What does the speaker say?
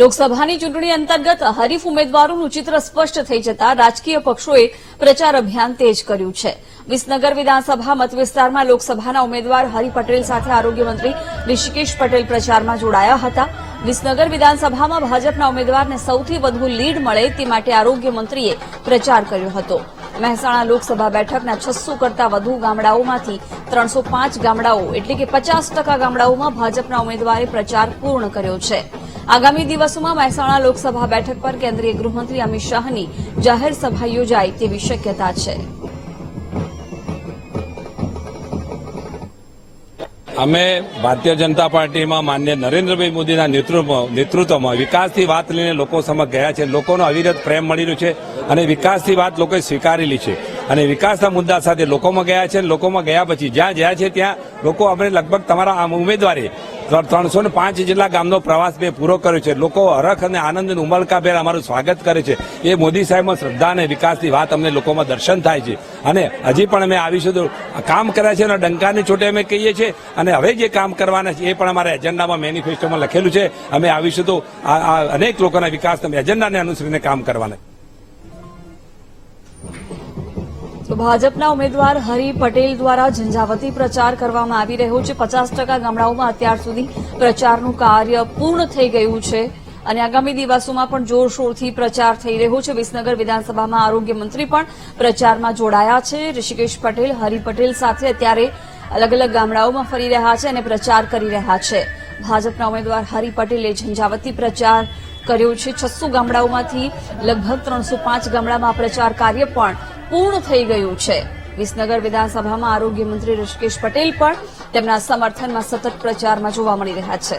લોકસભાની ચૂંટણી અંતર્ગત હરીફ ઉમેદવારોનું ચિત્ર સ્પષ્ટ થઈ જતા રાજકીય પક્ષોએ પ્રચાર અભિયાન તેજ કર્યું છે. વિસનગર વિધાનસભા મતવિસ્તારમાં લોકસભાના ઉમેદવાર હરિ પટેલ સાથે આરોગ્યમંત્રી ઋષિકેશ પટેલ પ્રચારમાં જોડાયા હતા. વિસનગર વિધાનસભામાં ભાજપના ઉમેદવારને સૌથી વધુ લીડ મળે તે માટે આરોગ્યમંત્રીએ પ્રચાર કર્યો હતો. મહેસાણા લોકસભા બેઠકના છસો કરતા વધુ ગામડાઓમાંથી ત્રણસો પાંચ ગામડાઓ એટલે કે પચાસ ટકા ગામડાઓમાં ભાજપના ઉમેદવારે પ્રચાર પૂર્ણ કર્યો છે. આગામી દિવસોમાં મહેસાણા લોકસભા બેઠક પર કેન્દ્રીય ગૃહમંત્રી અમિત શાહની જાહેર સભા યોજાય તેવી શક્યતા છે. અમે ભારતીય જનતા પાર્ટીમાં માન્ય નરેન્દ્રભાઈ મોદીના નેતૃત્વમાં વિકાસથી વાત લઈને લોકો સમક્ષ ગયા છે. લોકોનો અવિરત પ્રેમ મળી રહ્યો છે અને વિકાસથી વાત લોકોએ સ્વીકારેલી છે. અને વિકાસના મુદ્દા સાથે લોકોમાં ગયા છે લોકોમાં ગયા પછી જ્યાં જ્યાં છે ત્યાં લોકો અમે લગભગ તમારા આમ ઉમેદવારે ત્રણસો ને પાંચ જેટલા ગામનો પ્રવાસ મેં પૂરો કર્યો છે. લોકો હરખ અને આનંદ અને ઉમળકાભેર અમારું સ્વાગત કરે છે. એ મોદી સાહેબમાં શ્રદ્ધા અને વિકાસની વાત અમને લોકોમાં દર્શન થાય છે. અને હજી પણ અમે આવીશું તો કામ કર્યા છે અને ડંકાની છોટે અમે કહીએ છીએ. અને હવે જે કામ કરવાના છે એ પણ અમારા એજન્ડામાં મેનિફેસ્ટોમાં લખેલું છે. અમે આવીશું તો આ અનેક લોકોના વિકાસના એજન્ડાને અનુસરીને કામ કરવાના તો ભાજપના ઉમેદવાર હરિ પટેલ દ્વારા ઝંઝાવતી પ્રચાર કરવામાં આવી રહ્યો છે. પચાસ ટકા ગામડાઓમાં અત્યાર સુધી પ્રચારનું કાર્ય પૂર્ણ થઈ ગયું છે અને આગામી દિવસોમાં પણ જોરશોરથી પ્રચાર થઈ રહ્યો છે. વિસનગર વિધાનસભામાં આરોગ્ય મંત્રી પણ પ્રચારમાં જોડાયા છે. ઋષિકેશ પટેલ, હરિ પટેલ સાથે અત્યારે અલગ અલગ ગામડાઓમાં ફરી રહ્યા છે અને પ્રચાર કરી રહ્યા છે. ભાજપના ઉમેદવાર હરિ પટેલે ઝંઝાવતી પ્રચાર કર્યો છે. છસો ગામડાઓમાંથી લગભગ ત્રણસો પાંચ ગામડામાં પ્રચાર કાર્ય પણ પૂર્ણ થઈ ગયું છે. વિસનગર વિધાનસભામાં આરોગ્ય મંત્રી ઋષિકેશ પટેલ પણ તેમના સમર્થનમાં સતત પ્રચારમાં જોવા મળી રહ્યા છે.